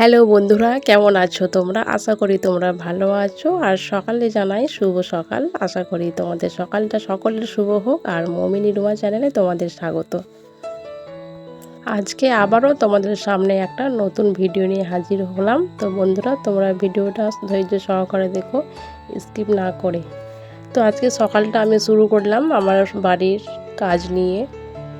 Hello বন্ধুরা, কেমন আছো তোমরা? আশা করি তোমরা ভালো আছো। আর সকালে জানাই শুভ সকাল। আশা করি তোমাদের সকালটা সকলের শুভ হোক। আর মমিনী রুমা চ্যানেলে তোমাদের স্বাগত। আজকে আবারও তোমাদের সামনে একটা নতুন ভিডিও নিয়ে হাজির হলাম। তো বন্ধুরা, তোমরা ভিডিওটা ধৈর্য সহকারে দেখো, স্কিপ না করে। তো আজকে সকালটা আমি শুরু করলাম আমার বাড়ির কাজ নিয়ে।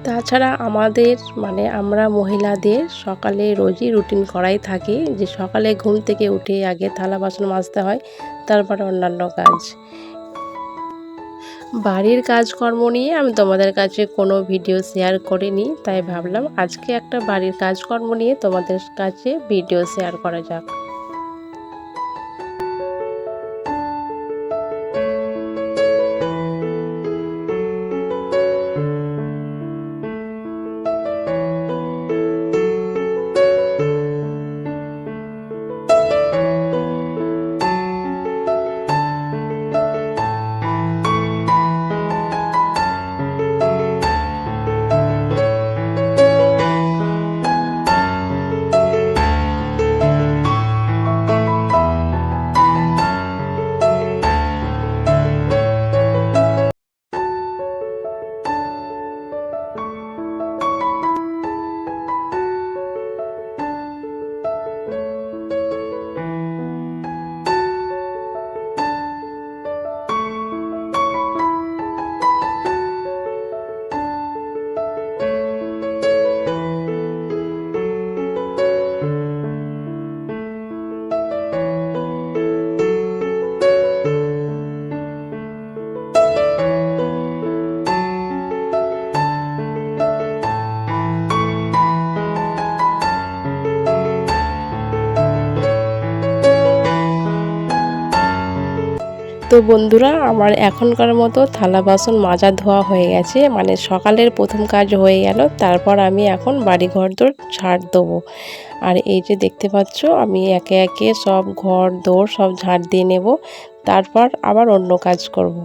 তাছাড়া আমাদের মানে আমরা মহিলাদের সকালে রোজই রুটিন করাই থাকে যে সকালে ঘুম থেকে উঠে আগে থালা বাসন মাজতে হয়, তারপরে অন্যান্য কাজ। বাড়ির কাজকর্ম নিয়ে আমি তোমাদের কাছে কোনো ভিডিও শেয়ার করিনি, তাই ভাবলাম আজকে একটা বাড়ির কাজকর্ম নিয়ে তোমাদের কাছে ভিডিও শেয়ার করা যাক। তো বন্ধুরা, আমার এখনকার মতো থালা বাসন মাজা ধোয়া হয়ে গেছে মানে সকালের প্রথম কাজ হয়ে গেল, তারপর আমি এখন বাড়ি ঘর দৌড় ঝাড় দেবো আর এই যে দেখতে পাচ্ছ, আমি একে একে সব ঘর দৌড় সব ঝাড় দিয়ে নেব, তারপর আবার অন্য কাজ করব।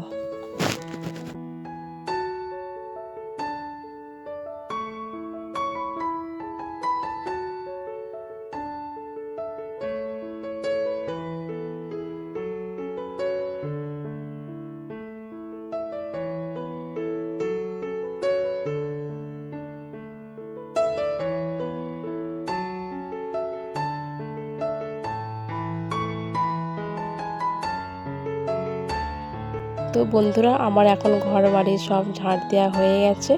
তো বন্ধুরা, আমার এখন ঘর বাড়ি সব ঝাড় দেওয়া হয়ে গেছে।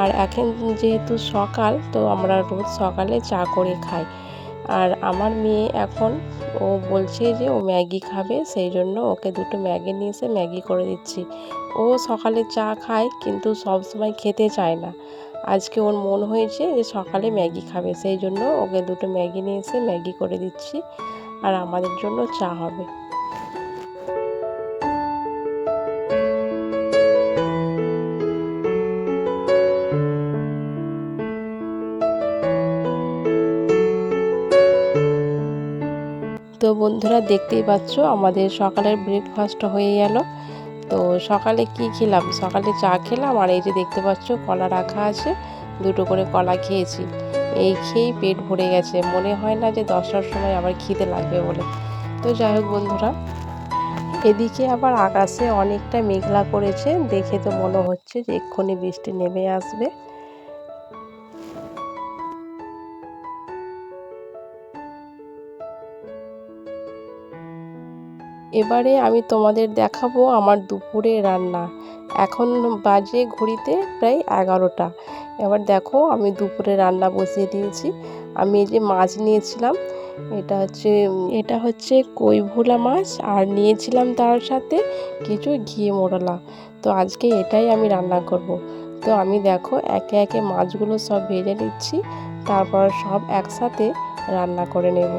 আর এখন যেহেতু সকাল, তো আমরা রোজ সকালে চা করে খাই। আর আমার মেয়ে এখন, ও বলছে যে ও ম্যাগি খাবে, সেই জন্য ওকে দুটো ম্যাগি নিয়ে এসে ম্যাগি করে দিচ্ছি। ও সকালে চা খায়, কিন্তু সব সময় খেতে চায় না। আজকে ওর মন হয়েছে যে সকালে ম্যাগি খাবে, সেই জন্য ওকে দুটো ম্যাগি নিয়ে এসে ম্যাগি করে দিচ্ছি। আর আমাদের জন্য চা হবে। বন্ধুরা দেখতেই পাচ্ছ, আমাদের সকালের ব্রেকফাস্ট হয়ে গেল। তো সকালে কি খেলাম? সকালে চা খেলাম, আর এই যে দেখতে পাচ্ছ, কলা রাখা আছে, দুটো করে কলা খেয়েছি। এই খেয়েই পেট ভরে গেছে। মনে হয় না যে দশটার সময় আবার খিদে লাগবে বলে। তো যাই হোক বন্ধুরা, এদিকে আবার আকাশে অনেকটা মেঘলা করেছে। দেখে তো মনে হচ্ছে যে এক্ষুনি বৃষ্টি নেমে আসবে। এবারে আমি তোমাদের দেখাবো আমার দুপুরে রান্না। এখন বাজে ঘড়িতে প্রায় এগারোটা। এবার দেখো আমি দুপুরে রান্না বসিয়ে দিয়েছি। আমি এই যে মাছ নিয়েছিলাম, এটা হচ্ছে এটা হচ্ছে কই ভোলা মাছ, আর নিয়েছিলাম তার সাথে কিছু ঘি মোড়লা তো আজকে এটাই আমি রান্না করব। তো আমি দেখো একে একে মাছগুলো সব ভেজে নিচ্ছি, তারপর সব একসাথে রান্না করে নেব।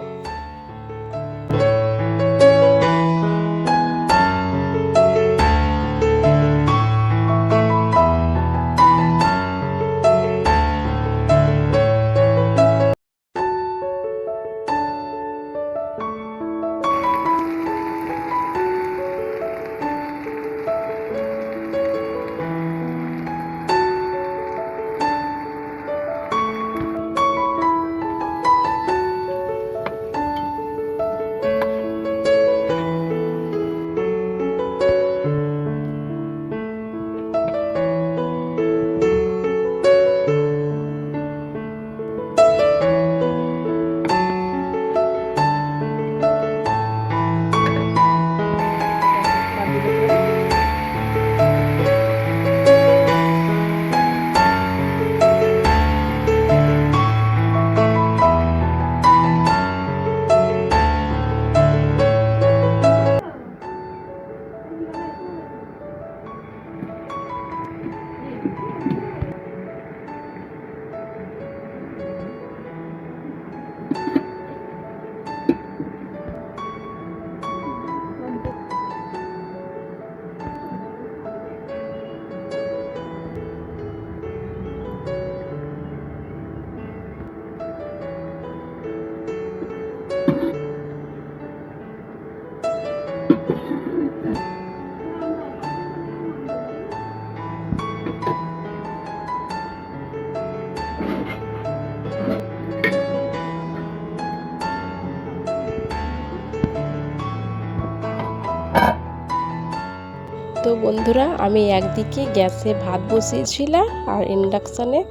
তো বন্ধুরা, আমি একদিকে গ্যাসে ভাত বসিয়েছিলাম আর ইন্ডাকশানে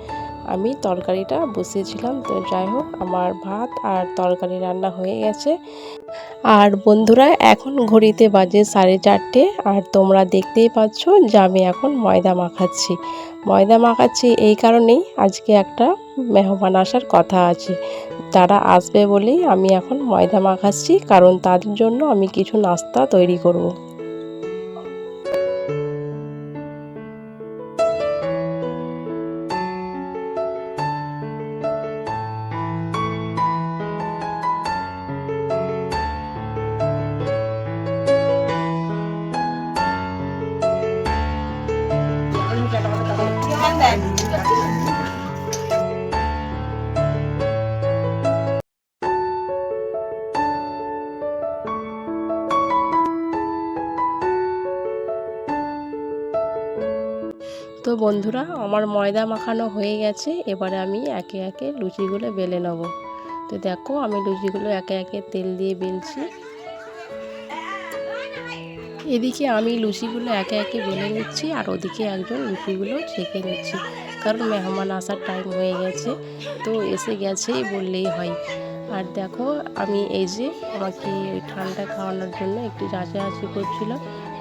আমি তরকারিটা বসিয়েছিলাম। তো যাই হোক, আমার ভাত আর তরকারি রান্না হয়ে গেছে। আর বন্ধুরা, এখন ঘড়িতে বাজে সাড়ে চারটে, আর তোমরা দেখতেই পাচ্ছ যে আমি এখন ময়দা মাখাচ্ছি ময়দা মাখাচ্ছি এই কারণেই আজকে একটা মেহমান আসার কথা আছে তারা আসবে বলেই আমি এখন ময়দা মাখাচ্ছি, কারণ তাদের জন্য আমি কিছু নাস্তা তৈরি করব। তো বন্ধুরা, আমার ময়দা মাখানো হয়ে গেছে, এবারে আমি একে একে লুচিগুলো বেলে নেব। তো দেখো, আমি লুচিগুলো একে একে তেল দিয়ে বেলছি। এদিকে আমি লুচিগুলো একে একে বেলে নিচ্ছি আর ওদিকে একজন লুচিগুলো ছেঁকে নিচ্ছি। কারণ মেহমান আসার টাইম হয়ে গেছে, তো এসে গেছেই বললেই হয়। আর দেখো, আমি এই যে আমাকে ঠান্ডা খাওয়ানোর জন্য একটু যাচাই করছিল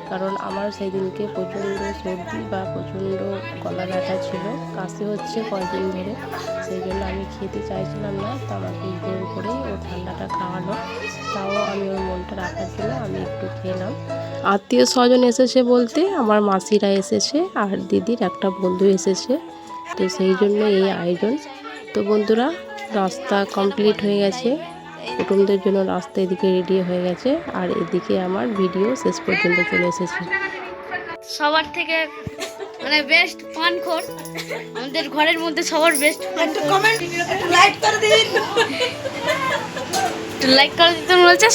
কারণ আমার সেই দিনকে প্রচণ্ড সর্দি বা প্রচণ্ড গলা ব্যথা ছিল, কাশি হচ্ছে কয়েকদিন ধরে। সেই জন্য আমি খেতে চাইছিলাম না, তো আমাকে জোর করেই ও ঠান্ডাটা খাওয়ালো। তাও আমি ওর মনটা রাখার জন্য আমি একটু খেলাম। আত্মীয় স্বজন এসেছে বলতে আমার মাসিরা এসেছে আর দিদির একটা বন্ধু এসেছে। তো সেই জন্য এই আয়োজন। তো বন্ধুরা রাস্তা কমপ্লিট হয়ে গেছে। কুটুমদের জন্য রাস্তা এদিকে রেডি হয়ে গেছে আর এদিকে আমার ভিডিও শেষ পর্যন্ত চলে এসেছে। সবার থেকে মানে বেস্ট পান খোর। আমাদের ঘরের মধ্যে সবার বেস্ট একটু কমেন্ট একটু লাইক করে দিন। লাইক করে দিতে বলছে।